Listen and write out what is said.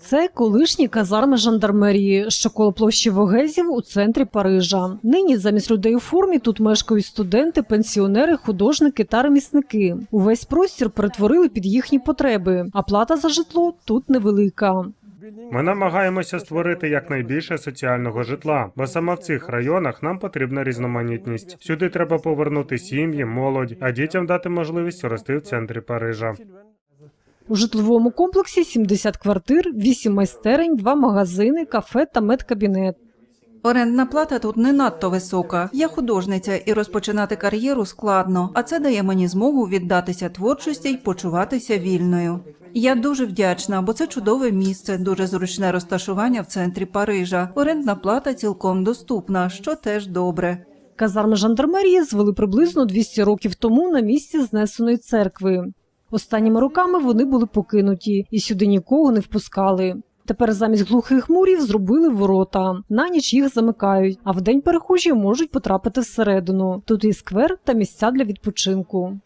Це колишні казарми жандармерії, що коло площі Вогезів у центрі Парижа. Нині замість людей у формі тут мешкають студенти, пенсіонери, художники та ремісники. Увесь простір перетворили під їхні потреби, а плата за житло тут невелика. Ми намагаємося створити якнайбільше соціального житла, бо саме в цих районах нам потрібна різноманітність. Сюди треба повернути сім'ї, молодь, а дітям дати можливість рости в центрі Парижа. У житловому комплексі 70 квартир, 8 майстерень, 2 магазини, кафе та медкабінет. Орендна плата тут не надто висока. Я художниця і розпочинати кар'єру складно, а це дає мені змогу віддатися творчості й почуватися вільною. Я дуже вдячна, бо це чудове місце, дуже зручне розташування в центрі Парижа. Орендна плата цілком доступна, що теж добре. Казарми жандармерії звели приблизно 200 років тому на місці знесеної церкви. Останніми роками вони були покинуті і сюди нікого не впускали. Тепер замість глухих мурів зробили ворота. На ніч їх замикають, а вдень перехожі можуть потрапити всередину. Тут і сквер та місця для відпочинку.